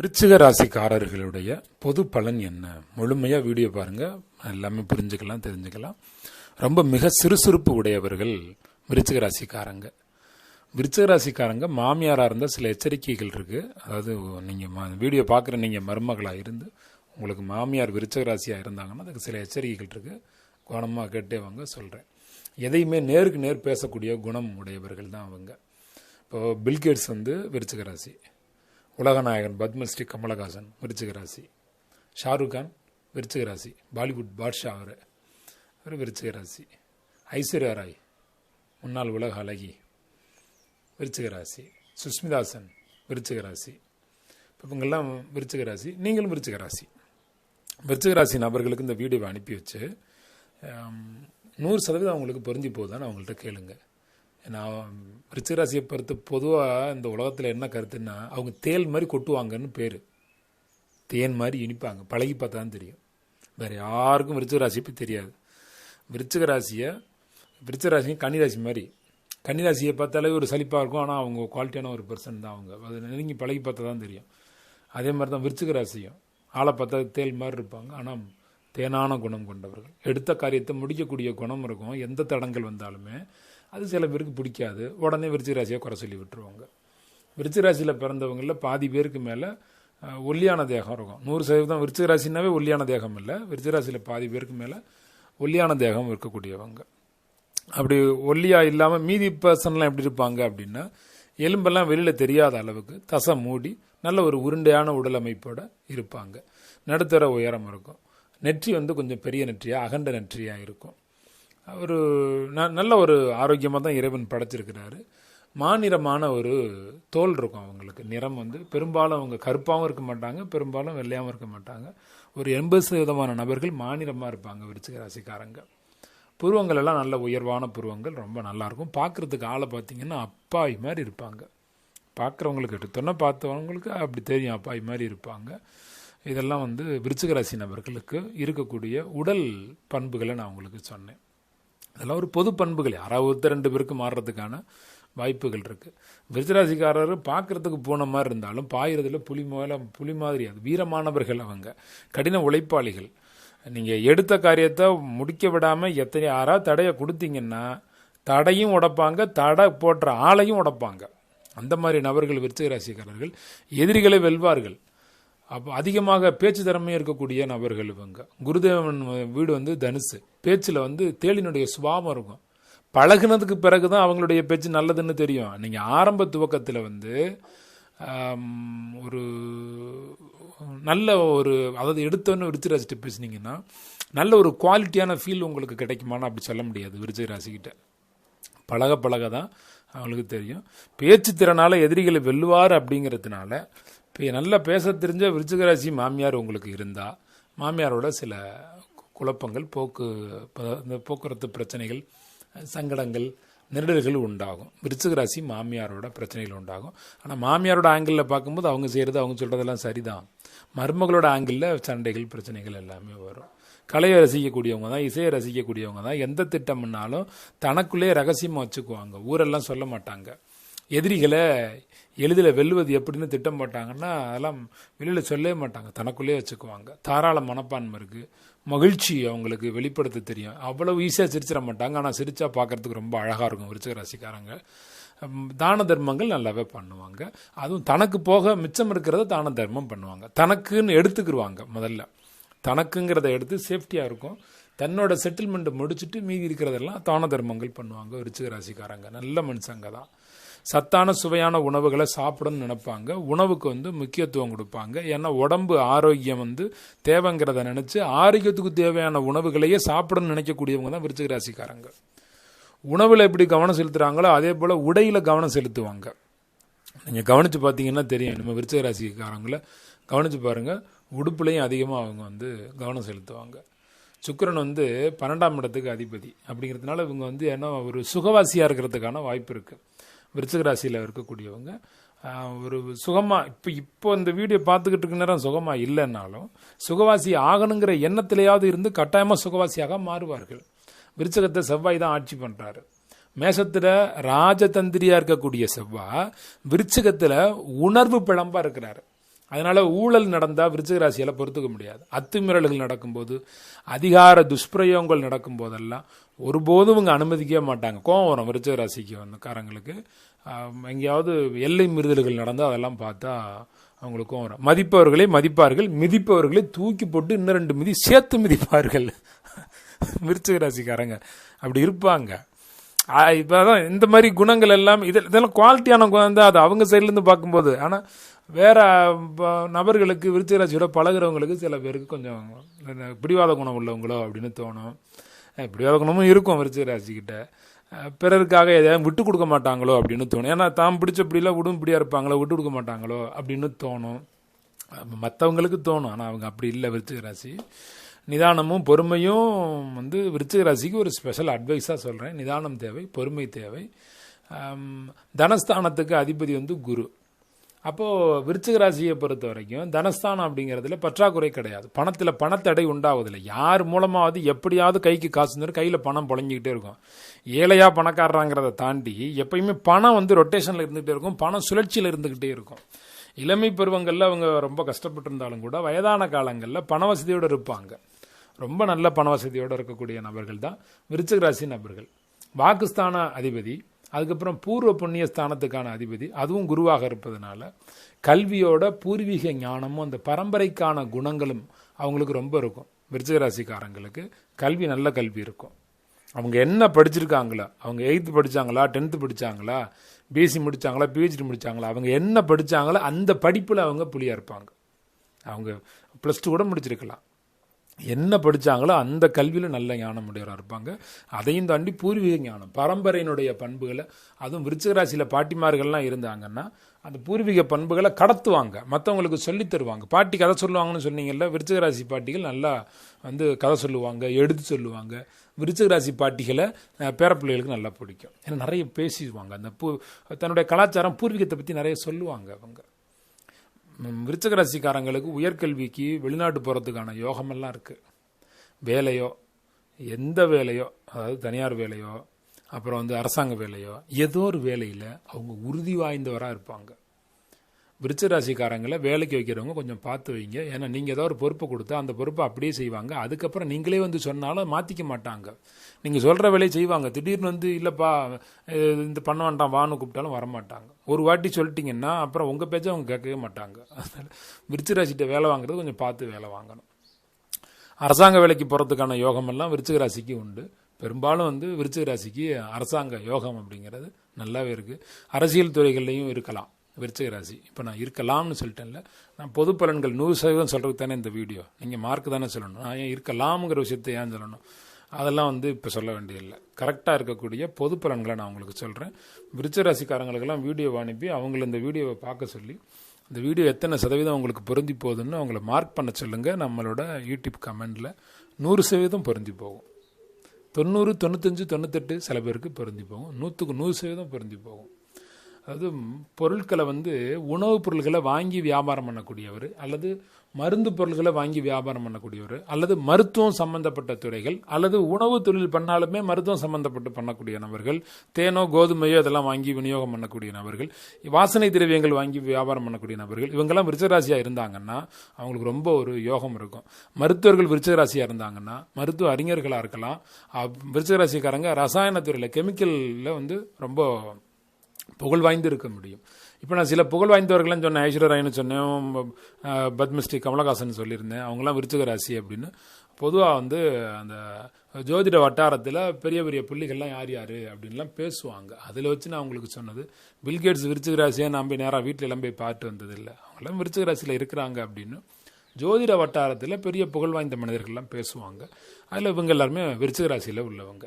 விருச்சிக ராசிக்காரர்களுடைய பொது பலன் என்ன? முழுமையாக வீடியோ பாருங்கள் எல்லாமே புரிஞ்சுக்கலாம் தெரிஞ்சுக்கலாம். ரொம்ப மிக சுறுசுறுப்பு உடையவர்கள் விருச்சிக ராசிக்காரங்க விருச்சிக ராசிக்காரங்க மாமியாராக இருந்தால் சில எச்சரிக்கைகள் இருக்குது அதாவது நீங்கள் வீடியோ பார்க்குற நீங்கள் மருமகளாக இருந்து உங்களுக்கு மாமியார் விருச்சிக ராசியாக இருந்தாங்கன்னா அதுக்கு சில எச்சரிக்கைகள் இருக்குது கவனமாக கேட்டே வாங்க சொல்கிறேன் எதையுமே நேருக்கு நேர் பேசக்கூடிய குணம் உடையவர்கள் தான் அவங்க. இப்போ பில்கேட்ஸ் வந்து விருச்சிக ராசி உலகநாயகன் பத்மஸ்ரீ கமலஹாசன் விருச்சிக ராசி. ஷாருக் கான் விருச்சிக ராசி. பாலிவுட் பாட்ஷா அவர். அவர் விருச்சிக ராசி. ஐஸ்வர்யா ராய் முன்னாள் உலக அழகி. விருச்சிக ராசி. சுஸ்மிதாசன் விருச்சிக ராசி. இப்போ இவங்கெல்லாம் விருச்சிக ராசி. நீங்களும் விருச்சிக ராசி. விருச்சிக ராசி நபர்களுக்கு இந்த வீடியோவை அனுப்பி வச்சு நூறு சதவீதம் அவங்களுக்கு பொருந்தி போகுதான்னு அவங்கள்ட்ட கேளுங்கள் நான் ரிச்சராசியை ராசியை பொறுத்து பொதுவாக இந்த உலகத்தில் என்ன கருத்துன்னா அவங்க தேல் மாதிரி கொட்டுவாங்கன்னு பேர். தேன் மாதிரி இனிப்பாங்க. பழகி பார்த்தா தான் தெரியும். வேறு யாருக்கும் விருச்சிக ராசி பற்றி தெரியாது. விருச்சிக ராசியை ராசி கன்னிராசி மாதிரி. கன்னிராசியை பார்த்தாலே ஒரு சலிப்பாக இருக்கும். ஆனால் அவங்க குவாலிட்டியான ஒரு பர்சன் தான் அவங்க. அது நெருங்கி பழகி பார்த்தா தான் தெரியும். அதே மாதிரி தான் விருச்சிகராசியும். ஆளை பார்த்தா தேல் மாதிரி இருப்பாங்க. ஆனால் தேனான குணம் கொண்டவர்கள். எடுத்த காரியத்தை முடிக்கக்கூடிய குணம் இருக்கும். எந்த தடங்கள் வந்தாலுமே அது சில பேருக்கு பிடிக்காது. உடனே விருச்சிக ராசியை குறை சொல்லி விட்டுருவாங்க. விருச்சிக ராசியில் பிறந்தவங்களில் பாதி பேருக்கு மேலே ஒல்லியான தேகம் இருக்கும். நூறு சதவீதம் விருச்சிக ராசினாவே ஒல்லியான தேகம் இல்லை. விருச்சிக ராசியில் பாதி பேருக்கு மேலே ஒல்லியான தேகம் இருக்கக்கூடியவங்க. அப்படி ஒல்லியாக இல்லாமல் மீதி பர்சன்லாம் எப்படி இருப்பாங்க அப்படின்னா எலும்பெல்லாம் வெளியில் தெரியாத அளவுக்கு தசை மூடி நல்ல ஒரு உருண்டையான உடல் அமைப்போடு இருப்பாங்க. நடுத்தர உயரம் இருக்கும். நெற்றி வந்து கொஞ்சம் பெரிய நெற்றியாக அகண்ட நெற்றியாக இருக்கும். ஒரு ந- நல்ல ஒரு ஆரோக்கியமாக தான் இறைவன் படைச்சிருக்கிறாரு. மாநிறமான ஒரு தோல் இருக்கும் அவங்களுக்கு. நிறம் வந்து பெரும்பாலும் அவங்க கருப்பாகவும் இருக்க மாட்டாங்க பெரும்பாலும் வெள்ளையாகவும் இருக்க மாட்டாங்க. ஒரு எண்பது சதவீதமான நபர்கள் மாநிலமாக இருப்பாங்க விருச்சிக ராசிக்காரங்க. புருவங்கள் எல்லாம் நல்ல உயர்வான புருவங்கள் ரொம்ப நல்லாயிருக்கும் பார்க்குறதுக்கு பார்க்கறதுக்கு ஆளை பார்த்தீங்கன்னா அப்பாவி மாதிரி இருப்பாங்க. பார்க்குறவங்களுக்கு எடுத்தோன்னே பார்த்தவங்களுக்கு அப்படி தெரியும் அப்பாவி மாதிரி இருப்பாங்க. இதெல்லாம் வந்து விருச்சிக ராசி நபர்களுக்கு இருக்கக்கூடிய உடல் பண்புகளை நான் உங்களுக்கு சொன்னேன். அதெல்லாம் ஒரு பொது பண்புகள். யாராவது ஒருத்தர் ரெண்டு பேருக்கு மாறுறதுக்கான வாய்ப்புகள் இருக்குது விருச்சிராசிக்காரர் பார்க்கறதுக்கு போன மாதிரி இருந்தாலும் பாயிறதுல புலி மேல புலி மாதிரி அது வீரமானவர்கள் அவங்க. கடின உழைப்பாளிகள். நீங்கள் எடுத்த காரியத்தை முடிக்க விடாமல் எத்தனை யாராவது தடையை கொடுத்தீங்கன்னா தடையும் உடைப்பாங்க தடை போடுற ஆளையும் உடைப்பாங்க. அந்த மாதிரி நபர்கள் விருச்சிக ராசிக்காரர்கள் எதிரிகளை வெல்வார்கள். அப்போ அதிகமாக பேச்சு திறமையும் இருக்கக்கூடிய நபர்கள் இவங்க. குருதேவன் வீடு வந்து தனுசு. பேச்சில் வந்து தேளினுடைய சுபாவம் இருக்கும். பழகுனதுக்கு பிறகு தான் அவங்களுடைய பேச்சு நல்லதுன்னு தெரியும். நீங்கள் ஆரம்ப துவக்கத்தில் வந்து ஒரு நல்ல ஒரு அதாவது எடுத்தோன்னு விருச்சிக ராசிட்டு பேசுனீங்கன்னா நல்ல ஒரு குவாலிட்டியான ஃபீல் உங்களுக்கு கிடைக்குமான்னு அப்படி சொல்ல முடியாது விருச்சிக ராசிக்கிட்ட பழக பழக தான் அவங்களுக்கு தெரியும். பேச்சு திறனால எதிரிகளை வெல்லுவார் அப்படிங்கிறதுனால இப்போ நல்லா பேச தெரிஞ்ச விருச்சிகராசி மாமியார் உங்களுக்கு இருந்தால் மாமியாரோட சில குழப்பங்கள் போக்கு இந்த போக்குவரத்து பிரச்சனைகள் சங்கடங்கள் நெருடல்கள் உண்டாகும். விருச்சிகராசி மாமியாரோட பிரச்சனைகள் உண்டாகும். ஆனால் மாமியாரோட ஆங்கிளில் பார்க்கும்போது அவங்க செய்கிறது அவங்க சொல்கிறதெல்லாம் சரிதான். மருமகளோட ஆங்கிளில் சண்டைகள் பிரச்சனைகள் எல்லாமே வரும். கலையை ரசிக்கக்கூடியவங்க தான் இசையை ரசிக்கக்கூடியவங்க தான். எந்த திட்டம்னாலும் தனக்குள்ளேயே ரகசியமாக வச்சுக்குவாங்க. ஊரெல்லாம் சொல்ல மாட்டாங்க. எதிரிகளை எளிதில் வெல்லுவது எப்படின்னு திட்டம் போட்டாங்கன்னா அதெல்லாம் வெளியில் சொல்லவே மாட்டாங்க. தனக்குள்ளேயே வச்சுக்குவாங்க. தாராள மனப்பான்மை இருக்குது மகிழ்ச்சி அவங்களுக்கு வெளிப்படுத்த தெரியும். அவ்வளவு ஈஸியாக சிரிச்சிட மாட்டாங்க. ஆனால் சிரித்தா பார்க்கறதுக்கு ரொம்ப அழகாக இருக்கும் விருச்சிக ராசிக்காரங்க. தான தர்மங்கள் நல்லாவே பண்ணுவாங்க. அதுவும் தனக்கு போக மிச்சம் இருக்கிறத தான தர்மம் பண்ணுவாங்க. தனக்குன்னு எடுத்துக்கிடுவாங்க முதல்ல. தனக்குங்கிறத எடுத்து சேஃப்டியாக இருக்கும். தன்னோட செட்டில்மெண்ட்டை முடிச்சுட்டு மீதி இருக்கிறதெல்லாம் தான தர்மங்கள் பண்ணுவாங்க விருச்சிக ராசிக்காரங்க. நல்ல மனுஷங்க தான். சத்தான சுவையான உணவுகளை சாப்பிடணும்னு நினைப்பாங்க. உணவுக்கு வந்து முக்கியத்துவம் கொடுப்பாங்க. ஏன்னா உடம்பு ஆரோக்கியம் வந்து தேவைங்கிறத நினச்சி ஆரோக்கியத்துக்கு தேவையான உணவுகளையே சாப்பிடணும்னு நினைக்கக்கூடியவங்க தான் விருச்சிக ராசிக்காரங்க உணவில் எப்படி கவனம் செலுத்துறாங்களோ அதே போல் உடையில் கவனம் செலுத்துவாங்க. நீங்கள் கவனித்து பார்த்தீங்கன்னா தெரியும். நம்ம விருச்சிக ராசிக்காரங்கள கவனித்து பாருங்கள் உடுப்புலையும் அதிகமாக அவங்க வந்து கவனம் செலுத்துவாங்க. சுக்கரன் வந்து பன்னெண்டாம் இடத்துக்கு அதிபதி. அப்படிங்கிறதுனால இவங்க வந்து என்ன ஒரு சுகவாசியாக இருக்கிறதுக்கான வாய்ப்பு இருக்குது விருச்சிக ராசியில் இருக்கக்கூடியவங்க ஒரு சுகமாக இப்போ இப்போ இந்த வீடியோ பார்த்துக்கிட்டு இருக்க நேரம் சுகமாக இல்லைன்னாலும் சுகவாசி ஆகணுங்கிற எண்ணத்திலேயாவது இருந்து கட்டாயமாக சுகவாசியாக மாறுவார்கள். விருச்சகத்தை செவ்வாய் தான் ஆட்சி பண்ணுறாரு மேசத்தில் ராஜதந்திரியாக இருக்கக்கூடிய செவ்வாய் விருச்சகத்தில் உணர்வு பிழம்பாக இருக்கிறாரு. அதனால் ஊழல் நடந்தால் விருச்சிகராசியால் பொறுத்துக்க முடியாது. அத்துமீறல்கள் நடக்கும்போது அதிகார துஷ்பிரயோகங்கள் நடக்கும் போதெல்லாம் ஒருபோதும் இவங்க அனுமதிக்கவே மாட்டாங்க. கோவம் வரும் விருச்சிக ராசிக்கு வந்தக்காரங்களுக்கு எங்கேயாவது எல்லை மீறுதல்கள் நடந்தால் அதெல்லாம் பார்த்தா அவங்களுக்கு வரும். மதிப்பவர்களை மதிப்பார்கள் மிதிப்பவர்களை தூக்கி போட்டு இன்னும் ரெண்டு மிதி சேர்த்து மிதிப்பார்கள். விருச்சிக ராசிக்காரங்க அப்படி இருப்பாங்க. இப்போ தான் இந்த மாதிரி குணங்கள் எல்லாம் இது இதெல்லாம் குவாலிட்டியான குணம் தான் அது அவங்க சைட்லேருந்து பார்க்கும்போது ஆனால் வேற ப- நபர்களுக்கு விருச்சிகராசியோட பழகுறவங்களுக்கு சில பேருக்கு கொஞ்சம் பிடிவாத குணம் உள்ளவங்களோ அப்படின்னு தோணும். பிடிவாத குணமும் இருக்கும் விருச்சிகராசிக்கிட்ட பிறருக்காக எதையாவது விட்டு கொடுக்க மாட்டாங்களோ அப்படின்னு தோணும். ஏன்னா தாம் பிடிச்ச விடும் இப்படியாக இருப்பாங்களோ விட்டு கொடுக்க மாட்டாங்களோ அப்படின்னு தோணும். மற்றவங்களுக்கு தோணும். ஆனால் அவங்க அப்படி இல்லை விருச்சிக ராசி நிதானமும் பொறுமையும் வந்து விருச்சிக ராசிக்கு ஒரு ஸ்பெஷல் அட்வைஸாக சொல்கிறேன் நிதானம் தேவை பொறுமை தேவை. தனஸ்தானத்துக்கு அதிபதி வந்து குரு. அப்போது விருச்சிக ராசியை பொறுத்த வரைக்கும் தனஸ்தானம் அப்படிங்கிறதுல பற்றாக்குறை கிடையாது. பணத்தில் பணத்தடை உண்டாவதில்லை. யார் மூலமாவது எப்படியாவது கைக்கு காசு வந்துடும் கையில் பணம் புழங்கிக்கிட்டே இருக்கும். ஏழையாக பணக்காரராங்கிறத தாண்டி எப்பயுமே பணம் வந்து ரொட்டேஷனில் இருந்துகிட்டே இருக்கும். பணம் சுழற்சியில் இருந்துக்கிட்டே இருக்கும். இளமை பருவங்களில் அவங்க ரொம்ப கஷ்டப்பட்டிருந்தாலும் கூட வயதான காலங்களில் பண வசதியோடு இருப்பாங்க. ரொம்ப நல்ல பண வசதியோடு இருக்கக்கூடிய நபர்கள் தான் விருச்சிக ராசி நபர்கள். வாக்குஸ்தான அதிபதி அதுக்கப்புறம் பூர்வ புண்ணிய ஸ்தானத்துக்கான அதிபதி அதுவும் குருவாக இருப்பதனால கல்வியோட பூர்வீக ஞானமும் அந்த பரம்பரைக்கான குணங்களும் அவங்களுக்கு ரொம்ப இருக்கும். விருச்சிக ராசிக்காரங்களுக்கு கல்வி நல்ல கல்வி இருக்கும். அவங்க என்ன படிச்சிருக்காங்களா? அவங்க எயித்து படித்தாங்களா டென்த்து படித்தாங்களா பிஎஸ்சி முடிச்சாங்களா? பிஹெச்டி முடிச்சாங்களா? அவங்க என்ன படித்தாங்களோ அந்த படிப்பில் அவங்க புளியாக இருப்பாங்க. அவங்க ப்ளஸ் டூ கூட முடிச்சிருக்கலாம். என்ன படித்தாங்களோ அந்த கல்வியில் நல்ல ஞானம் உடையவராக இருப்பாங்க. அதையும் தாண்டி பூர்வீக ஞானம் பரம்பரையினுடைய பண்புகளை அதுவும் விருச்சிகராசியில் பாட்டிமார்கள்லாம் இருந்தாங்கன்னா அந்த பூர்வீக பண்புகளை கடத்துவாங்க. மற்றவங்களுக்கு சொல்லித் தருவாங்க. பாட்டி கதை சொல்லுவாங்கன்னு சொன்னீங்கல்ல விருச்சகராசி பாட்டிகள் நல்லா வந்து கதை சொல்லுவாங்க எடுத்து சொல்லுவாங்க. விருச்சகராசி பாட்டிகளை பேரப்பிள்ளைகளுக்கு நல்லா பிடிக்கும். ஏன்னா நிறைய பேசிடுவாங்க. அந்த பூ தன்னுடைய கலாச்சாரம் பூர்வீகத்தை பற்றி நிறைய சொல்லுவாங்க அவங்க. விருச்சிக ராசிக்காரங்களுக்கு உயர்கல்விக்கு வெளிநாட்டு போகிறதுக்கான யோகமெல்லாம் இருக்குது வேலையோ எந்த வேலையோ அதாவது தனியார் வேலையோ அப்புறம் வந்து அரசாங்க வேலையோ ஏதோ ஒரு வேலையில் அவங்க உறுதி வாய்ந்தவராக இருப்பாங்க. விருச்சராசிக்காரங்களை வேலைக்கு வைக்கிறவங்க கொஞ்சம் பார்த்து வைங்க. ஏன்னா நீங்கள் ஏதோ ஒரு பொறுப்பை கொடுத்தா அந்த பொறுப்பை அப்படியே செய்வாங்க. அதுக்கப்புறம் நீங்களே வந்து சொன்னாலும் மாற்றிக்க மாட்டாங்க. நீங்கள் சொல்கிற வேலையை செய்வாங்க. திடீர்னு வந்து இல்லைப்பா இந்த பண்ண வேண்டாம் வான்னு கூப்பிட்டாலும் வரமாட்டாங்க. ஒரு வாட்டி சொல்லிட்டீங்கன்னா அப்புறம் உங்கள் பேச்சை அவங்க கேட்கவே மாட்டாங்க. அதனால் விருச்சராசிகிட்ட வேலை வாங்குறது கொஞ்சம் பார்த்து வேலை வாங்கணும். அரசாங்க வேலைக்கு போகிறதுக்கான யோகமெல்லாம் விருச்சிக ராசிக்கு உண்டு. பெரும்பாலும் வந்து விருச்சிக ராசிக்கு அரசாங்க யோகம் அப்படிங்கிறது நல்லாவே இருக்குது அரசியல் துறைகள்லையும் இருக்கலாம். விருச்சிக ராசி இப்போ நான் இருக்கலாம்னு சொல்லிட்டேன்ல. நான் பொது பலன்கள் நூறு சதவீதம் சொல்கிறதுக்கு தானே இந்த வீடியோ. நீங்கள் மார்க் தானே சொல்லணும். நான் ஏன் இருக்கலாம்ங்கிற விஷயத்தை ஏன் சொல்லணும்? அதெல்லாம் வந்து இப்போ சொல்ல வேண்டியதில்லை. கரெக்டாக இருக்கக்கூடிய பொது பலன்களை நான் உங்களுக்கு சொல்கிறேன் விருச்சிக ராசிக்காரங்களுக்கெல்லாம் வீடியோ அனுப்பி அவங்கள இந்த வீடியோவை பார்க்க சொல்லி இந்த வீடியோ எத்தனை சதவீதம் உங்களுக்கு பொருந்தி போகுதுன்னு அவங்கள மார்க் பண்ண சொல்லுங்கள் நம்மளோட யூடியூப் கமெண்டில் நூறு சதவீதம் பொருந்தி போகும். தொண்ணூறு தொண்ணூத்தஞ்சு தொண்ணூத்தெட்டு சில பேருக்கு பொருந்தி போகும். நூற்றுக்கு நூறு சதவீதம் பொருந்தி போகும். அதாவது பொருட்களை வந்து உணவுப் பொருள்களை வாங்கி வியாபாரம் பண்ணக்கூடியவர் அல்லது மருந்து பொருள்களை வாங்கி வியாபாரம் பண்ணக்கூடியவர் அல்லது மருத்துவம் சம்பந்தப்பட்ட துறைகள் அல்லது உணவு தொழில் பண்ணாலுமே மருத்துவம் சம்பந்தப்பட்டு பண்ணக்கூடிய நபர்கள் தேனோ கோதுமையோ இதெல்லாம் வாங்கி விநியோகம் பண்ணக்கூடிய நபர்கள் வாசனை திரவியங்கள் வாங்கி வியாபாரம் பண்ணக்கூடிய நபர்கள் இவங்கெல்லாம் விருச்சராசியாக இருந்தாங்கன்னா அவங்களுக்கு ரொம்ப ஒரு யோகம் இருக்கும். மருத்துவர்கள் விருச்சராசியாக இருந்தாங்கன்னா மருத்துவ அறிஞர்களாக இருக்கலாம். விருச்சராசிக்காரங்க ரசாயன துறையில் கெமிக்கலில் வந்து ரொம்ப புகழ் வாய்ந்து இருக்க முடியும். இப்போ நான் சில புகழ் வாய்ந்தவர்கள்லாம் சொன்னேன் ஐஸ்வர்யாயின்னு சொன்னேன் பத்மஸ்ரீ கமலஹாசன் சொல்லியிருந்தேன் அவங்களாம் விருச்சிக ராசி அப்படின்னு. பொதுவாக வந்து அந்த ஜோதிட வட்டாரத்தில் பெரிய பெரிய புள்ளிகள்லாம் யார் யார் அப்படின்லாம் பேசுவாங்க. அதில் வச்சு நான் உங்களுக்கு சொன்னது பில்கேட்ஸ் விருச்சிக ராசியை நான் போய் நேராக வீட்டில் எல்லாம் போய் பார்த்து வந்ததில்லை. அவங்களாம் விருச்சிக ராசியில் இருக்கிறாங்க அப்படின்னு. ஜோதிட வட்டாரத்தில் பெரிய புகழ் வாய்ந்த மனிதர்கள்லாம் பேசுவாங்க. அதில் இவங்க எல்லாருமே விருச்சிக ராசியில் உள்ளவங்க.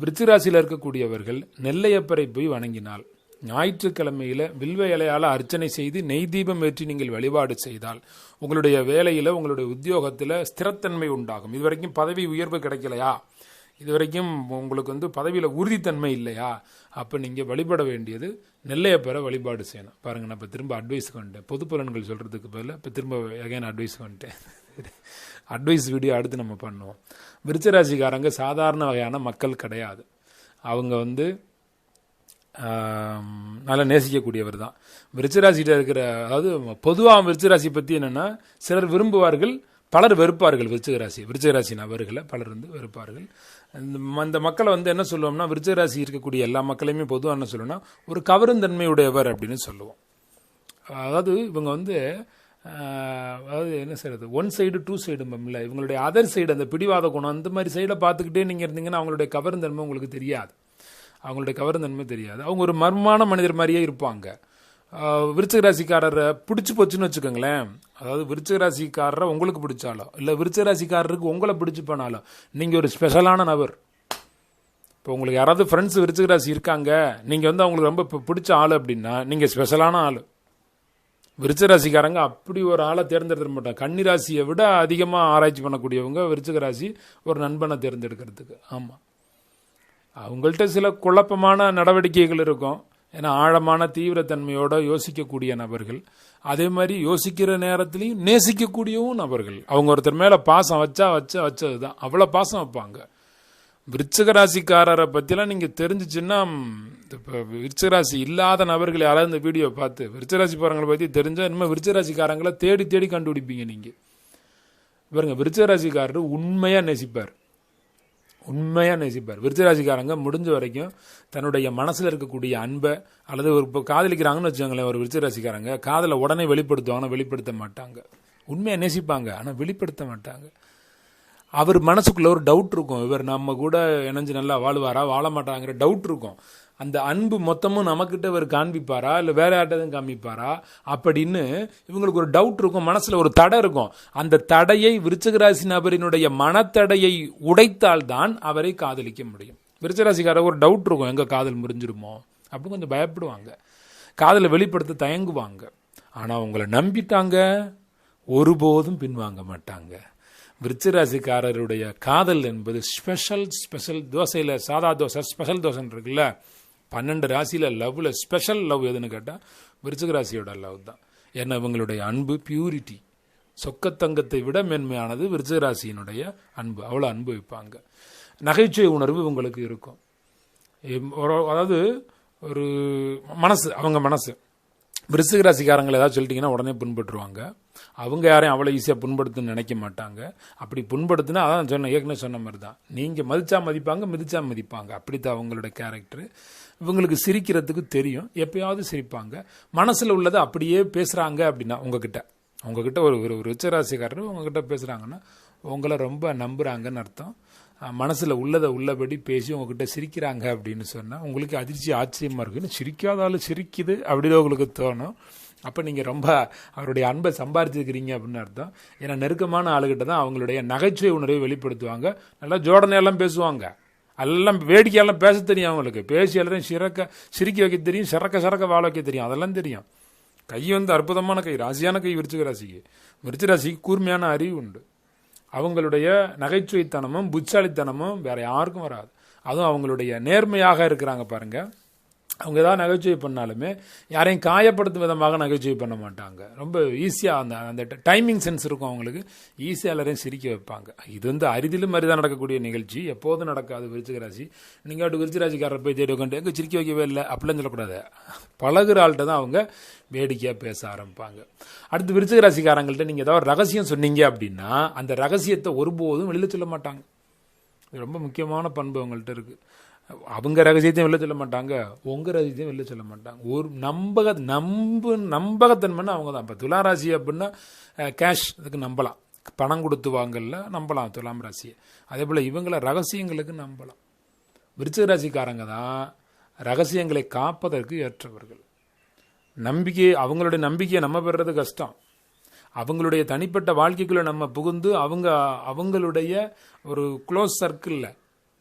விருச்சிக ராசியில் இருக்கக்கூடியவர்கள் நெல்லையப்பரை போய் வணங்கினால் ஞாயிற்றுக்கிழமையில வில்வ இலையால அர்ச்சனை செய்து நெய் தீபம் ஏற்றி நீங்கள் வழிபாடு செய்தால் உங்களுடைய வேலையில உங்களுடைய உத்தியோகத்தில் ஸ்திரத்தன்மை உண்டாகும். இதுவரைக்கும் பதவி உயர்வு கிடைக்கலையா? இதுவரைக்கும் உங்களுக்கு வந்து பதவியில் உறுதித்தன்மை இல்லையா? அப்போ நீங்கள் வழிபட வேண்டியது நெல்லையப்பரை வழிபாடு செய்யணும். பாருங்க நான் இப்போ திரும்ப அட்வைஸ் வந்துட்டேன். பொது பலன்கள் சொல்கிறதுக்கு பதிலாக இப்போ திரும்ப எகைன் அட்வைஸ் வந்துட்டேன். அட்வைஸ் வீடியோ அடுத்து நம்ம பண்ணுவோம். விருச்சராசிக்காரங்க சாதாரண வகையான மக்கள் கிடையாது. அவங்க வந்து நல்லா நேசிக்கக்கூடியவர் தான் விருச்சிராசிகிட்ட இருக்கிற அதாவது பொதுவாக விருச்சராசி பற்றி என்னென்னா சிலர் விரும்புவார்கள் பலர் வெறுப்பார்கள் விருச்சகராசி. விருச்சகராசி நபர்களை பலர் வந்து வெறுப்பார்கள். அந்த ம- மக்களை வந்து என்ன சொல்லுவோம்னா விருச்சகராசி இருக்கக்கூடிய எல்லா மக்களையுமே பொதுவாக என்ன சொல்லுவோம்னா ஒரு கவருந்தன்மையுடையவர் அப்படின்னு சொல்லுவோம். அதாவது இவங்க வந்து அதாவது என்ன செய்யறது ஒன் சைடு டூ சைடு இல்லை இவங்களுடைய அதர் சைடு அந்த பிடிவாத குணம் அந்த மாதிரி சைடை பார்த்துக்கிட்டே நீங்கள் இருந்தீங்கன்னா அவங்களுடைய கவர்ந்தன்மை உங்களுக்கு தெரியாது. அவங்களுடைய கவர்ந்தன்மை தெரியாது. அவங்க ஒரு மர்மமான மனிதர் மாதிரியே இருப்பாங்க. ஆஹ், விருச்சிக ராசிக்காரரை பிடிச்சி போச்சுன்னு வச்சுக்கோங்களேன். அதாவது விருச்சிக ராசிக்காரரை உங்களுக்கு பிடிச்சாலோ இல்லை விருச்சிக ராசிக்காரருக்கு உங்களை பிடிச்சி போனாலோ நீங்கள் ஒரு ஸ்பெஷலான நபர். இப்போ உங்களுக்கு யாராவது ஃப்ரெண்ட்ஸ் விருச்சிக ராசி இருக்காங்க நீங்கள் வந்து அவங்களுக்கு ரொம்ப பிடிச்ச ஆள் அப்படின்னா நீங்கள் ஸ்பெஷலான ஆள். விருச்சிக ராசிக்காரங்க அப்படி ஒரு ஆளை தேர்ந்தெடுக்க மாட்டாங்க. கன்னி ராசியை விட அதிகமாக ஆராய்ச்சி பண்ணக்கூடியவங்க விருச்சிக ராசி ஒரு நண்பனை தேர்ந்தெடுக்கிறதுக்கு. ஆமாம் அவங்கள்ட்ட சில குழப்பமான நடவடிக்கைகள் இருக்கும். ஏன்னா ஆழமான தீவிரத்தன்மையோட யோசிக்கக்கூடிய நபர்கள். அதே மாதிரி யோசிக்கிற நேரத்திலையும் நேசிக்கக்கூடியவும் நபர்கள். அவங்க ஒருத்தர் மேலே பாசம் வச்சா வச்சா வச்சது தான் அவ்வளோ பாசம் வைப்பாங்க. விருச்சிக ராசிக்காரரை பற்றிலாம் நீங்கள் தெரிஞ்சிச்சுன்னா இப்போ விருச்சகராசி இல்லாத நபர்கள் யாராவது இந்த வீடியோ பார்த்து விருச்சிக போகிறவங்களை பற்றி தெரிஞ்சால் இனிமேல் விருச்சராசிக்காரங்களை தேடி தேடி கண்டுபிடிப்பீங்க நீங்கள் பாருங்க விருச்சிக ராசிக்காரர் உண்மையாக நேசிப்பார். உண்மையாக நேசிப்பார். விருச்சிராசிக்காரங்க முடிஞ்ச வரைக்கும் தன்னுடைய மனசில் இருக்கக்கூடிய அன்பை அல்லது ஒரு இப்போ காதலிக்கிறாங்கன்னு வச்சுக்கோங்களேன் ஒரு விருச்சிராசிக்காரங்க காதலை உடனே வெளிப்படுத்துவாங்க வெளிப்படுத்த மாட்டாங்க. உண்மையாக நேசிப்பாங்க ஆனால் வெளிப்படுத்த மாட்டாங்க. அவர் மனசுக்குள்ளே ஒரு டவுட் இருக்கும். இவர் நம்ம கூட இணைஞ்சு நல்லா வாழ்வாரா வாழ மாட்டாங்கிற டவுட் இருக்கும். அந்த அன்பு மொத்தமும் நமக்கிட்ட இவர் காண்பிப்பாரா? இல்லை வேற யார்ட்டதும் காமிப்பாரா அப்படின்னு இவங்களுக்கு ஒரு டவுட் இருக்கும் மனசுல ஒரு தடை இருக்கும். அந்த தடையை விருச்சகராசி நபரினுடைய மனத்தடையை உடைத்தால்தான் அவரை காதலிக்க முடியும். விருச்சிகராசிக்காரர் ஒரு டவுட் இருக்கும் எங்க காதல் முறிஞ்சிருமோ? அப்படின்னு கொஞ்சம் பயப்படுவாங்க. காதலை வெளிப்படுத்த தயங்குவாங்க. ஆனால் உங்களை நம்பிட்டாங்க ஒருபோதும் பின்வாங்க மாட்டாங்க. விருச்சிராசிக்காரருடைய காதல் என்பது ஸ்பெஷல் ஸ்பெஷல் தோசையில் சாதா தோசை ஸ்பெஷல் தோசைன்னு இருக்குல்ல? பன்னெண்டு ராசியில் லவ்வில் ஸ்பெஷல் லவ் எதுன்னு கேட்டால் விருச்சிக ராசியோட லவ் தான். ஏன்னா இவங்களுடைய அன்பு பியூரிட்டி சொக்கத்தங்கத்தை விட மேன்மையானது விருச்சிக ராசியினுடைய அன்பு. அவ்வளோ அன்பு வைப்பாங்க நகைச்சுவை உணர்வு உங்களுக்கு இருக்கும். ஒரு- அதாவது ஒரு மனசு அவங்க மனசு. விருச்சிக ராசிக்காரங்களை ஏதாவது சொல்லிட்டிங்கன்னா உடனே புண்பட்டுருவாங்க. அவங்க யாரையும் அவ்வளோ ஈஸியாக புண்படுத்துன்னு நினைக்க மாட்டாங்க. அப்படி புண்படுத்தினா அதான் சொன்ன ஏற்கனவே சொன்ன மாதிரி தான். நீங்கள் மதித்தா மதிப்பாங்க மிதித்தா மதிப்பாங்க. அப்படித்தான் அவங்களோட கேரக்டர் இவங்களுக்கு சிரிக்கிறதுக்கு தெரியும். எப்பயாவது சிரிப்பாங்க. மனசில் உள்ளதை அப்படியே பேசுகிறாங்க அப்படின்னா உங்ககிட்ட. உங்ககிட்ட ஒரு ஒரு ஒரு உச்சராசிக்காரர் உங்ககிட்ட பேசுகிறாங்கன்னா உங்களை ரொம்ப நம்புகிறாங்கன்னு அர்த்தம். மனசில் உள்ளதை உள்ளபடி பேசி உங்ககிட்ட சிரிக்கிறாங்க அப்படின்னு சொன்னால் உங்களுக்கு அதிர்ச்சி ஆச்சரியமாக இருக்குன்னு சிரிக்காதாலும் சிரிக்குது. அப்படின்னு உங்களுக்கு தோணும். அப்போ நீங்கள் ரொம்ப அவருடைய அன்பை சம்பாரிச்சிருக்கிறீங்க அப்படின்னு அர்த்தம். ஏன்னா நெருக்கமான ஆளுகிட்ட தான் அவங்களுடைய நகைச்சுவை உணர்வை வெளிப்படுத்துவாங்க. நல்லா ஜோடனையெல்லாம் பேசுவாங்க. எல்லாம் வேடிக்கையெல்லாம் பேச தெரியும் அவங்களுக்கு. பேசி எல்லாரையும் சிறக்க சிரிக்க வைக்க தெரியும் சிறக்க சிறக்க வாழ வைக்க தெரியும். அதெல்லாம் தெரியும். கை வந்து அற்புதமான கை ராசியான கை விருச்சிக ராசிக்கு. விருச்சிக ராசிக்கு கூர்மையான அறிவு உண்டு. அவங்களுடைய நகைச்சுவைத்தனமும் புச்சாலித்தனமும் வேற யாருக்கும் வராது. அதுவும் அவங்களுடைய நேர்மையாக இருக்கிறாங்க பாருங்கள் அவங்க ஏதாவது நகைச்சுவை பண்ணாலுமே யாரையும் காயப்படுத்தும் விதமாக நகைச்சுவை பண்ண மாட்டாங்க. ரொம்ப ஈஸியாக அந்த அந்த டைமிங் சென்ஸ் இருக்கும் அவங்களுக்கு. ஈஸியாக எல்லாரையும் சிரிக்க வைப்பாங்க. இது வந்து அரிதிலும் அரிதாக நடக்கக்கூடிய நிகழ்ச்சி. எப்போதும் நடக்காது விருச்சிக ராசி. நீங்கள் அப்படி விருச்சிக ராசிக்காரர் போய் தேடி உட்காந்து எங்கே சிரிக்க வைக்கவே இல்லை? அப்படிலாம் சொல்லக்கூடாது. பழகுற ஆள்கிட்ட தான் அவங்க வேடிக்கையாக பேச ஆரம்பிப்பாங்க. அடுத்து விருச்சிக ராசிக்காரங்கள்ட்ட நீங்கள் ஏதாவது ரகசியம் சொன்னீங்க அப்படின்னா அந்த ரகசியத்தை ஒருபோதும் வெளியில் சொல்ல மாட்டாங்க. இது ரொம்ப முக்கியமான பண்பு அவங்கள்ட்ட இருக்குது அவங்க ரகசியத்தையும் வெளில சொல்ல மாட்டாங்க உங்கள் ரகசியத்தையும் வெளில சொல்ல மாட்டாங்க. ஒரு நம்பக நம்பு நம்பகத்தன்மைன்னு அவங்க தான். இப்போ துலா ராசி அப்படின்னா கேஷ் அதுக்கு நம்பலாம். பணம் கொடுத்து வாங்கல நம்பலாம் துலாம் ராசியை. அதே போல் இவங்கள ரகசியங்களுக்கு நம்பலாம். விருச்சிக ராசிக்காரங்க தான் ரகசியங்களை காப்பதற்கு ஏற்றவர்கள். நம்பிக்கை அவங்களுடைய நம்பிக்கையை நம்ம பெறுறது கஷ்டம். அவங்களுடைய தனிப்பட்ட வாழ்க்கைக்குள்ளே நம்ம புகுந்து அவங்க அவங்களுடைய ஒரு க்ளோஸ் சர்க்கிளில்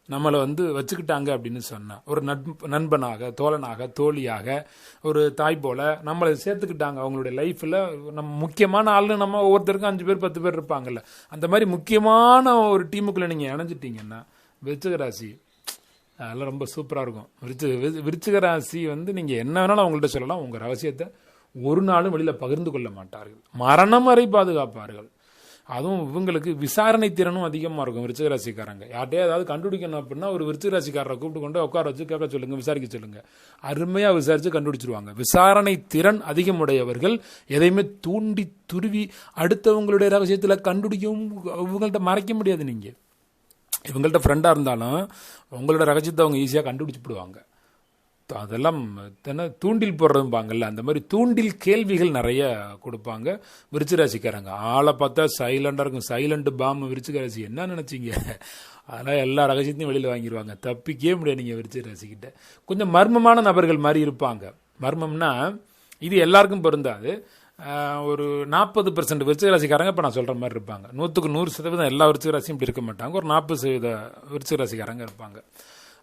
நம்மளை வந்து வச்சுக்கிட்டாங்க அப்படின்னு சொன்னால் ஒரு நட்பு நண்பனாக தோழனாக தோழியாக ஒரு தாய் போல நம்மளை சேர்த்துக்கிட்டாங்க. அவங்களுடைய லைஃப்பில் நம்ம முக்கியமான ஆள்னு நம்ம ஒவ்வொருத்தருக்கும் அஞ்சு பேர் பத்து பேர் இருப்பாங்கல்ல. அந்த மாதிரி முக்கியமான ஒரு டீமுக்குள்ளே நீங்கள் இணைஞ்சிட்டீங்கன்னா விருச்சகராசி அதெல்லாம் ரொம்ப சூப்பராக இருக்கும். விருச்ச வி- விருச்சிக ராசி வந்து நீங்கள் என்ன வேணாலும் அவங்கள்ட்ட சொல்லலாம். உங்கள் ரகசியத்தை ஒரு நாளும் வெளியில் பகிர்ந்து கொள்ள மாட்டார்கள். மரணம் வரை பாதுகாப்பார்கள். அதுவும் இவங்களுக்கு விசாரணை திறனும் அதிகமாக இருக்கும் விருச்சிக ராசிக்காரங்க யார்கிட்டயே ஏதாவது கண்டுபிடிக்கணும் அப்படின்னா ஒரு விருச்சிக ராசிக்காரரை கூப்பிட்டு கொண்டு உட்கார வச்சு கேட்க சொல்லுங்க விசாரிக்க சொல்லுங்க. அருமையாக விசாரித்து கண்டுபிடிச்சிருவாங்க. விசாரணை திறன் அதிகமுடையவர்கள் எதையுமே தூண்டி துருவி அடுத்தவங்களுடைய ரகசியத்தில் கண்டுபிடிக்கவும் இவங்கள்ட்ட மறைக்க முடியாது நீங்கள் இவங்கள்ட்ட ஃப்ரெண்டாக இருந்தாலும் உங்களோட ரகசியத்தை அவங்க ஈஸியாக கண்டுபிடிச்சிப்பிடுவாங்க. அதெல்லாம் என்ன தூண்டில் போடுறதும்பாங்கல்ல அந்த மாதிரி தூண்டில் கேள்விகள் நிறைய கொடுப்பாங்க விருச்சிராசிக்காரங்க ஆளை பார்த்தா சைலண்டாக இருக்கும். சைலண்ட் பாம் விருச்சிகராசி. என்ன நினச்சிங்க? அதெல்லாம் எல்லா ரகசியத்தையும் வெளியில் வாங்கிடுவாங்க தப்பிக்கவே முடியாது நீங்கள் விருச்சிகராசிக்கிட்ட. கொஞ்சம் மர்மமான நபர்கள் மாதிரி இருப்பாங்க. மர்மம்னா இது எல்லாருக்கும் பொருந்தாது. ஒரு நாற்பது பெர்சன்ட் விருச்சிகராசிக்காரங்க இப்போ நான் சொல்கிற மாதிரி இருப்பாங்க. நூற்றுக்கு நூறு சதவீதம் எல்லா விருச்சிகராசியும் இப்படி இருக்க மாட்டாங்க. ஒரு நாற்பது சதவீத விருச்சிகராசிக்காரங்க இருப்பாங்க.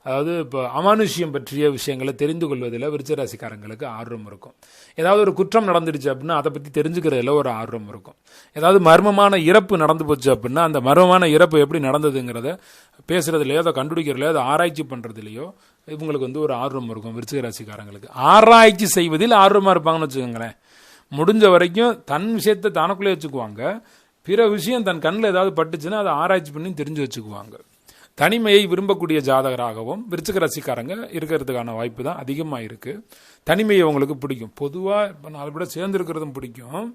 அதாவது இப்போ அமானுஷ்யம் பற்றிய விஷயங்களை தெரிந்து கொள்வதில் விருச்சராசிக்காரங்களுக்கு ஆர்வம் இருக்கும். ஏதாவது ஒரு குற்றம் நடந்துடுச்சு அப்படின்னா அதை பற்றி தெரிஞ்சுக்கிறதுல ஒரு ஆர்வம் இருக்கும். ஏதாவது மர்மமான இறப்பு நடந்து போச்சு அப்படின்னா அந்த மர்மமான இறப்பு எப்படி நடந்ததுங்கிறத பேசுகிறதுலையோ அதை கண்டுபிடிக்கிறதுலையோ அதை ஆராய்ச்சி பண்ணுறதுலையோ இவங்களுக்கு வந்து ஒரு ஆர்வம் இருக்கும் விருச்சிக ராசிக்காரங்களுக்கு ஆராய்ச்சி செய்வதில் ஆர்வமாக இருப்பாங்கன்னு வச்சுக்கோங்களேன். முடிஞ்ச வரைக்கும் தன் விஷயத்தை தனக்குள்ளே வச்சுக்குவாங்க. பிற விஷயம் தன் கண்ணில் ஏதாவது பட்டுச்சுன்னா அதை ஆராய்ச்சி பண்ணி தெரிஞ்சு வச்சுக்குவாங்க. தனிமையை விரும்பக்கூடிய ஜாதகராகவும் விருச்சிக ரசிக்காரங்க இருக்கிறதுக்கான வாய்ப்பு தான் அதிகமாக இருக்குது தனிமையை உங்களுக்கு பிடிக்கும். பொதுவாக இப்போ நாலு பேர் சேர்ந்து இருக்கிறதும் பிடிக்கும்.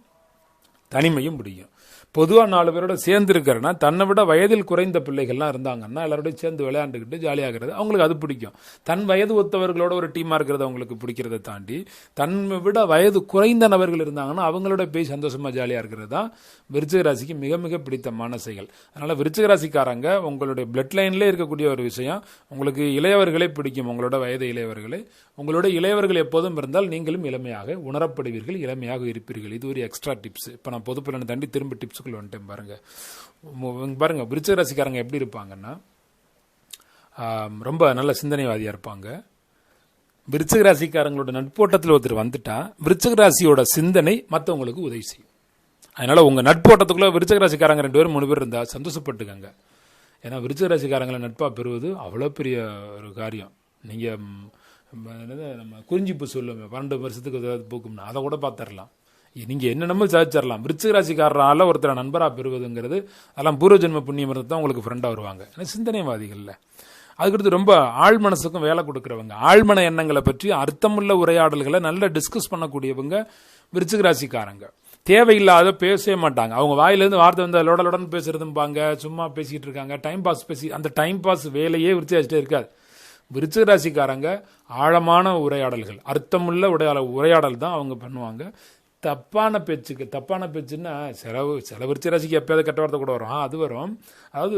தனிமையும் பிடிக்கும். பொதுவாக நாலு பேரோட சேர்ந்து இருக்கிறேன்னா தன்னை விட வயதில் குறைந்த பிள்ளைகள்லாம் இருந்தாங்கன்னா எல்லாரோடையும் சேர்ந்து விளையாண்டுக்கிட்டு ஜாலியாகிறது அவங்களுக்கு அது பிடிக்கும். தன் வயது ஒத்தவர்களோட ஒரு டீமாக இருக்கிறது அவங்களுக்கு பிடிக்கிறத தாண்டி தன்னை விட வயது குறைந்த நபர்கள் இருந்தாங்கன்னா அவங்களோட போய் சந்தோஷமாக ஜாலியாக இருக்கிறது தான் விருச்சிக ராசிக்கு மிக மிக பிடித்த மனசைகள் அதனால் விருச்சிக ராசிக்காரங்க உங்களுடைய பிளட் லைன்லேயே இருக்கக்கூடிய ஒரு விஷயம் உங்களுக்கு இளையவர்களே பிடிக்கும் உங்களோட வயது இளையவர்களே. உங்களோட இளையவர்கள் எப்போதும் இருந்தால் நீங்களும் இளமையாக உணரப்படுவீர்கள் இளமையாக இருப்பீர்கள். இது ஒரு எக்ஸ்ட்ரா டிப்ஸ் இப்போ நான் பொது தாண்டி திரும்ப டிப்ஸ் டிப்ஸுக்குள்ள வந்துட்டேன் பாருங்கள் பாருங்கள் இங்க ராசிக்காரங்க எப்படி இருப்பாங்கன்னா ரொம்ப நல்ல சிந்தனைவாதியாக இருப்பாங்க. விருச்சிக ராசிக்காரங்களோட நட்போட்டத்தில் ஒருத்தர் வந்துட்டால் விருச்சிக ராசியோட சிந்தனை மற்றவங்களுக்கு உதவி செய்யும். அதனால் உங்கள் நட்போட்டத்துக்குள்ள விருச்சிக ராசிக்காரங்க ரெண்டு பேரும் மூணு பேர் இருந்தால் சந்தோஷப்பட்டுக்கங்க. ஏன்னா விருச்சிக ராசிக்காரங்களை நட்பாக பெறுவது அவ்வளோ பெரிய ஒரு காரியம். நீங்கள் என்னது நம்ம குறிஞ்சிப்பு சொல்லுவோம் பன்னெண்டு வருஷத்துக்கு ஏதாவது போக்கும்னா அதை கூட பார்த்துடலாம். நீங்க என்னென்னமோ சாதிச்சிடலாம் விருச்சிக ராசிக்காரரால் ஒருத்தரை நண்பரா பெறுவதுங்கிறது அதெல்லாம் பூர்வ ஜென்ம புண்ணியம் தான் உங்களுக்கு ஃப்ரெண்டாக வருவாங்க. ஏன்னா சிந்தனைவாதிகளில். அதுக்கடுத்து ரொம்ப ஆழ் மனசுக்கும் வேலை கொடுக்குறவங்க. ஆழ்மன எண்ணங்களை பற்றி அர்த்தமுள்ள உரையாடல்களை நல்லா டிஸ்கஸ் பண்ணக்கூடியவங்க விருச்சிக ராசிக்காரங்க. தேவையில்லாத பேசவே மாட்டாங்க. அவங்க வாயிலேருந்து வார்த்தை வந்து லோடலுடன் பேசுறதும்பாங்க சும்மா பேசிக்கிட்டு இருக்காங்க. டைம் பாஸ் பேசி அந்த டைம் பாஸ் வேலையே விருச்சியாச்சிட்டே இருக்காது. விருச்சிக ராசிக்காரங்க ஆழமான உரையாடல்கள் அர்த்தமுள்ள உரையாடல் உரையாடல் தான் அவங்க பண்ணுவாங்க. தப்பான பேச்சுக்கு தப்பான பேச்சுன்னா செலவு செலவரிச்சு ரசிக்க எப்போயாவது எப்பயாவது கெட்ட வார்த்தை கூட வரும். அது வரும். அதாவது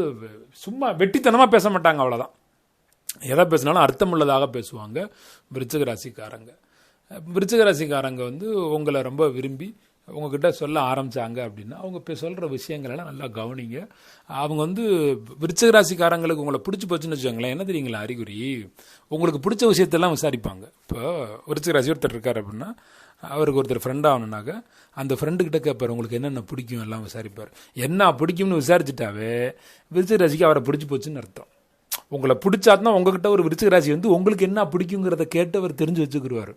சும்மா வெட்டித்தனமாக பேச மாட்டாங்க அவ்வளோதான் எதை பேசினாலும் அர்த்தமுள்ளதாக பேசுவாங்க விருச்சிக ராசிக்காரங்க. விருச்சிக ராசிக்காரங்க வந்து உங்களை ரொம்ப விரும்பி உங்ககிட்ட சொல்ல ஆரம்பிச்சாங்க அப்படின்னா அவங்க இப்போ சொல்கிற விஷயங்களெல்லாம் நல்லா கவனிங்க. அவங்க வந்து விருச்சிக ராசிக்காரங்களுக்கு உங்களை பிடிச்சி போச்சுன்னு வச்சுக்கோங்களேன் என்ன தெரியுங்களா அறிகுறி? உங்களுக்கு பிடிச்ச விஷயத்தெல்லாம் விசாரிப்பாங்க. இப்போ விருச்சிக ராசி ஒருத்தர் இருக்கார் அப்படின்னா அவருக்கு ஒருத்தர் ஃப்ரெண்ட் ஆகணுனாக்க அந்த ஃப்ரெண்டுக்கிட்ட கேட்பார் உங்களுக்கு என்னென்ன பிடிக்கும்? எல்லாம் விசாரிப்பார். என்ன பிடிக்கும்னு விசாரிச்சுட்டாவே விருச்சிக ராசிக்கு அவரை பிடிச்சி போச்சுன்னு அர்த்தம். உங்களை பிடிச்சாதான் உங்ககிட்ட ஒரு விருச்சிக ராசி வந்து உங்களுக்கு என்ன பிடிக்குங்கிறத கேட்டு அவர் தெரிஞ்சு வச்சுக்கிருவார்.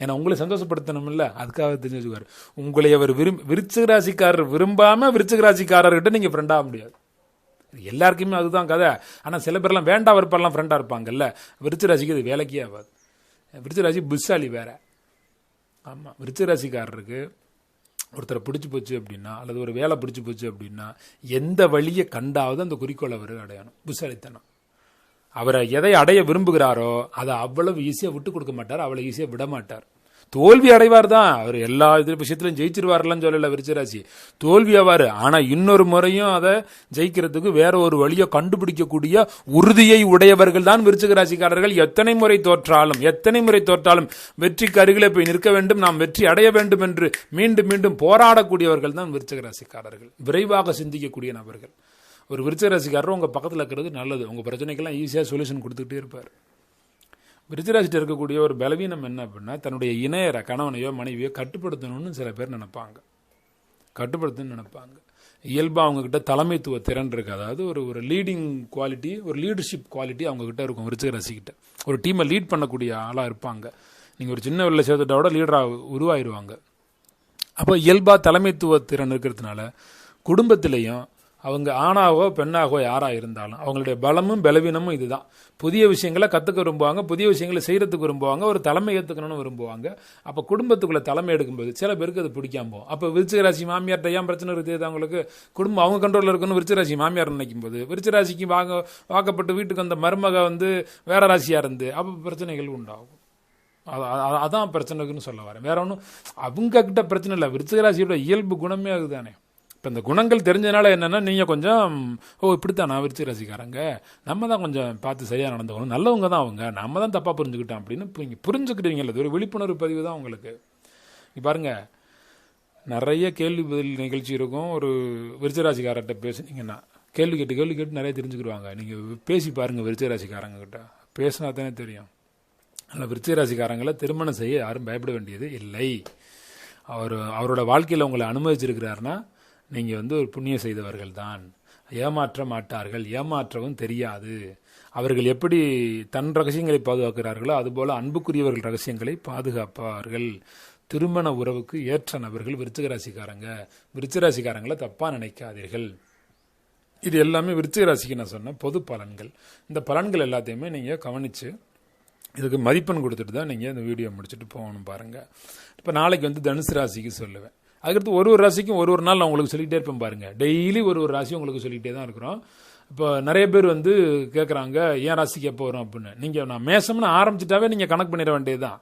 ஏன்னா உங்களை சந்தோஷப்படுத்தணும் அதுக்காக தெரிஞ்சு வச்சுக்குவார் உங்களை அவர் விரும்பி விருச்சிக ராசிக்காரர் விரும்பாமல் விருச்சிக ராசிக்காரர்கிட்ட நீங்கள் ஃப்ரெண்டாக முடியாது. எல்லாருக்குமே அதுதான் கதை. ஆனால் சில பேர்லாம் வேண்டாம் வெறுப்பெல்லாம் ஃப்ரெண்டாக இருப்பாங்கல்ல. விருச்சிக ராசிக்கு அது வேலைக்கே ஆகாது. விருச்சிக ராசி புத்தாலி வேற. ஆமாம் விருச்சிக ராசிக்காரருக்கு ஒருத்தரை பிடிச்சி போச்சு அப்படின்னா அல்லது ஒரு வேலை பிடிச்சி போச்சு அப்படின்னா எந்த வழியை கண்டாவது அந்த குறிக்கோளை அவர் அடையணும். புசாலித்தனம் அவரை எதை அடைய விரும்புகிறாரோ அதை அவ்வளவு ஈஸியாக விட்டு கொடுக்க மாட்டார் அவ்வளோ ஈஸியாக விட மாட்டார். தோல்வி அடைவார் தான். அவர் எல்லா இது விஷயத்திலும் ஜெயிச்சிருவார்லாம் சொல்லல விருச்சராசி. தோல்வி ஆவார். ஆனால் இன்னொரு முறையும் அதை ஜெயிக்கிறதுக்கு வேற ஒரு வழியை கண்டுபிடிக்கக்கூடிய உறுதியை உடையவர்கள் தான் விருச்சிக ராசிக்காரர்கள் எத்தனை முறை தோற்றாலும் எத்தனை முறை தோற்றாலும் வெற்றிக்கு அருகிலே போய் நிற்க வேண்டும் நாம் வெற்றி அடைய வேண்டும் என்று மீண்டும் மீண்டும் போராடக்கூடியவர்கள் தான் விருச்சிக ராசிக்காரர்கள் விரைவாக சிந்திக்கக்கூடிய நபர்கள். ஒரு விருச்ச ராசிக்காரரும் உங்கள் பக்கத்தில் இருக்கிறது நல்லது. உங்கள் பிரச்சனைக்கெல்லாம் ஈஸியாக சொல்யூஷன் கொடுத்துக்கிட்டே இருப்பார். விருச்சராசிட்டு இருக்கக்கூடிய ஒரு பலவீனம் என்ன அப்படின்னா தன்னுடைய இணையரை கணவனையோ மனைவியோ கட்டுப்படுத்தணும்னு சில பேர் நினைப்பாங்க. கட்டுப்படுத்தணும்னு நினைப்பாங்க. இயல்பாக அவங்கக்கிட்ட தலைமைத்துவ திறன் இருக்கு. அதாவது ஒரு ஒரு லீடிங் குவாலிட்டி ஒரு லீடர்ஷிப் குவாலிட்டி அவங்கக்கிட்ட இருக்கும் விருச்சிக ராசிக்கிட்ட ஒரு டீமை லீட் பண்ணக்கூடிய ஆளாக இருப்பாங்க. நீங்கள் ஒரு சின்ன வெளில சேர்த்துட்டா லீடராக உருவாயிருவாங்க. அப்போ இயல்பாக தலைமைத்துவ திறன் இருக்கிறதுனால குடும்பத்திலையும் அவங்க ஆணாகவோ பெண்ணாகவோ யாராக இருந்தாலும் அவங்களுடைய பலமும் பலவீனமும் இதுதான். புதிய விஷயங்களை கற்றுக்க விரும்புவாங்க புதிய விஷயங்களை செய்கிறதுக்கு விரும்புவாங்க ஒரு தலைமை ஏற்றுக்கணும்னு விரும்புவாங்க. அப்போ குடும்பத்துக்குள்ளே தலைமை எடுக்கும்போது சில பேருக்கு அது பிடிக்காம போகும். அப்போ விருச்சிகராசி மாமியார்கிட்ட ஏன் பிரச்சனை இருக்குது அவங்களுக்கு குடும்பம் அவங்க கண்ட்ரோலில் இருக்குன்னு விருச்சராசி மாமியார் நினைக்கும் போது விருச்சிராசிக்கு வாங்க வாக்கப்பட்டு வீட்டுக்கு வந்த மருமக வந்து வேற ராசியாக இருந்து அப்போ பிரச்சனைகள் உண்டாகும். அதான் பிரச்சனைக்குன்னு சொல்ல வரேன். வேற ஒன்றும் அவங்க கிட்ட பிரச்சனை இல்லை. விருச்சிகராசியோட இயல்பு குணமே அதுதானே. இப்போ இந்த குணங்கள் தெரிஞ்சதுனால என்னென்னா நீங்கள் கொஞ்சம் ஓ இப்படித்தான் நான் விரிச்சு ராசிக்காரங்க. நம்ம தான் கொஞ்சம் பார்த்து சரியாக நடந்துக்கணும். நல்லவங்க தான் அவங்க. நம்ம தான் தப்பாக புரிஞ்சுக்கிட்டோம் அப்படின்னு இப்போ நீங்க புரிஞ்சுக்கிட்டீங்கல்ல இது ஒரு விழிப்புணர்வு பதிவு தான் உங்களுக்கு. இப்போ பாருங்கள் நிறைய கேள்வி பதில் நிகழ்ச்சி இருக்கும். ஒரு விருச்சராசிக்காரர்கிட்ட பேசுனீங்கன்னா கேள்வி கேட்டு கேள்வி கேட்டு நிறைய தெரிஞ்சுக்கிடுவாங்க. நீங்கள் பேசி பாருங்கள் விருச்சராசிக்காரங்கக்கிட்ட பேசினா தானே தெரியும். அதனால் விருச்சராசிக்காரங்களை திருமணம் செய்ய யாரும் பயப்பட வேண்டியது இல்லை. அவர் அவரோட வாழ்க்கையில் உங்களை அனுமதிச்சிருக்கிறாருன்னா நீங்கள் வந்து ஒரு புண்ணியம் செய்தவர்கள் தான் ஏமாற்ற மாட்டார்கள் ஏமாற்றவும் தெரியாது. அவர்கள் எப்படி தன் ரகசியங்களை பாதுகாக்கிறார்களோ அதுபோல் அன்புக்குரியவர்கள் ரகசியங்களை பாதுகாப்பார்கள். திருமண உறவுக்கு ஏற்ற நபர்கள் விருச்சிகராசிக்காரங்க. ராசிக்காரங்க தப்பாக ராசிக்காரங்களை நினைக்காதீர்கள். இது எல்லாமே விருச்சிகராசிக்கு நான் சொன்ன பொது பலன்கள். இந்த பலன்கள் எல்லாத்தையுமே நீங்கள் கவனித்து இதுக்கு மதிப்பெண் கொடுத்துட்டு தான் நீங்கள் இந்த வீடியோ முடிச்சுட்டு போகணும் பாருங்கள் இப்போ நாளைக்கு வந்து தனுசு ராசிக்கு சொல்லுவேன். அதுக்கடுத்து ஒரு ஒரு ராசிக்கும் ஒரு ஒரு நாள் நான் உங்களுக்கு சொல்லிகிட்டே இருப்பேன் பாருங்கள் டெய்லி ஒரு ஒரு ராசி உங்களுக்கு சொல்லிகிட்டே தான் இருக்கிறோம். இப்போ நிறைய பேர் வந்து கேட்குறாங்க ஏன் ராசிக்கு எப்போ வரும்? அப்படின்னு. நீங்கள் நான் மேசம்னு ஆரம்பிச்சிட்டாவே நீங்கள் கணக்கு பண்ணிட வேண்டியது தான்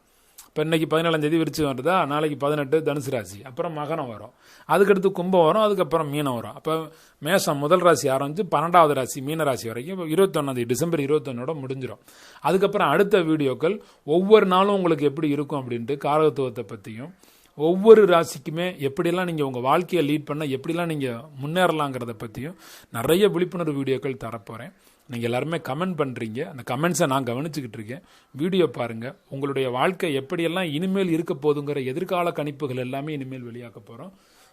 இப்போ இன்னைக்கு பதினேழாம் தேதி விருச்சு வருதா? நாளைக்கு பதினெட்டு தனுசு ராசி. அப்புறம் மகனம் வரும். அதுக்கடுத்து கும்பம் வரும் அதுக்கப்புறம் மீனம் வரும். அப்போ மேசம் முதல் ராசி ஆரம்பிச்சு பன்னெண்டாவது ராசி மீன ராசி வரைக்கும் இப்போ இருபத்தொன்னாந்தேதி டிசம்பர் இருபத்தொன்னோட முடிஞ்சிடும் அதுக்கப்புறம் அடுத்த வீடியோக்கள் ஒவ்வொரு நாளும் உங்களுக்கு எப்படி இருக்கும் அப்படின்ட்டு காரகத்துவத்தை பற்றியும் ஒவ்வொரு ராசிக்குமே எப்படியெல்லாம் நீங்கள் உங்கள் வாழ்க்கையை லீட் பண்ண எப்படிலாம் நீங்கள் முன்னேறலாங்கிறத பற்றியும் நிறைய விழிப்புணர்வு வீடியோக்கள் தரப்போகிறேன் நீங்கள் எல்லாருமே கமெண்ட் பண்ணுறீங்க அந்த கமெண்ட்ஸை நான் கவனிச்சுக்கிட்டு இருக்கேன். வீடியோ பாருங்கள் உங்களுடைய வாழ்க்கை எப்படியெல்லாம் இனிமேல் இருக்க போதுங்கிற எதிர்கால கணிப்புகள் எல்லாமே இனிமேல் வெளியாக்க போகிறோம்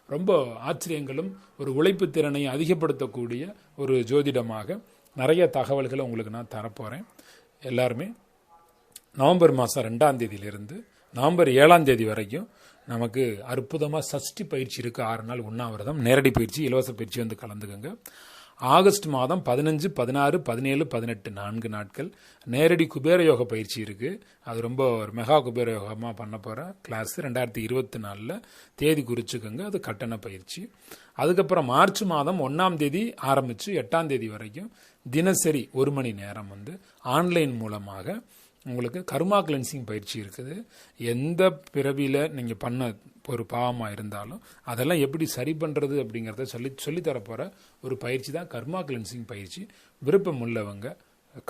ரொம்ப ஆச்சரியங்களும் ஒரு உழைப்பு திறனை அதிகப்படுத்தக்கூடிய ஒரு ஜோதிடமாக நிறைய தகவல்களை உங்களுக்கு நான் தரப்போகிறேன் எல்லாருமே நவம்பர் மாதம் ரெண்டாம் தேதியிலிருந்து நவம்பர் ஏழாம் தேதி வரைக்கும் நமக்கு அற்புதமாக சஷ்டி பயிற்சி இருக்குது ஆறு நாள் உண்ணாவிரதம் நேரடி பயிற்சி இலவச பயிற்சி வந்து கலந்துக்கோங்க. ஆகஸ்ட் மாதம் பதினஞ்சு பதினாறு பதினேழு பதினெட்டு நான்கு நாட்கள் நேரடி குபேர யோக பயிற்சி இருக்குது அது ரொம்ப ஒரு மெகா குபேர யோகமாக பண்ண போகிற கிளாஸ் ரெண்டாயிரத்தி இருபத்தி நாலில் தேதி குறிச்சுக்கோங்க. அது கட்டண பயிற்சி. அதுக்கப்புறம் மார்ச் மாதம் ஒன்றாம் தேதி ஆரம்பித்து எட்டாம் தேதி வரைக்கும் தினசரி ஒரு மணி நேரம் வந்து ஆன்லைன் மூலமாக உங்களுக்கு கர்மா கிளென்சிங் பயிற்சி இருக்குது. எந்த பிறவியில் நீங்கள் பண்ண ஒரு பாவமாக இருந்தாலும் அதெல்லாம் எப்படி சரி பண்ணுறது அப்படிங்கிறத சொல்லி சொல்லித்தரப்போகிற ஒரு பயிற்சி தான் கர்மா கிளென்சிங் பயிற்சி. விருப்பம் உள்ளவங்க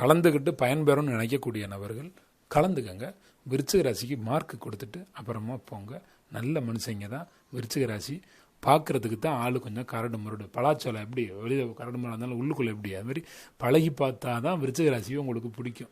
கலந்துக்கிட்டு பயன்பெறும்னு நினைக்கக்கூடிய நபர்கள் கலந்துக்கங்க. விருச்சிக ராசிக்கு மார்க் கொடுத்துட்டு அப்புறமா போங்க. நல்ல மனுஷங்க தான் விருச்சிக ராசி. பார்க்கறதுக்கு தான் ஆள் கொஞ்சம் கரடு முரடு. பலாச்சோலை எப்படி வெளியே கரடு முரடு இருந்தாலும் உள்ளுக்குள்ளே எப்படி அது மாதிரி பழகி பார்த்தா தான் விருச்சிக ராசியும் உங்களுக்கு பிடிக்கும்.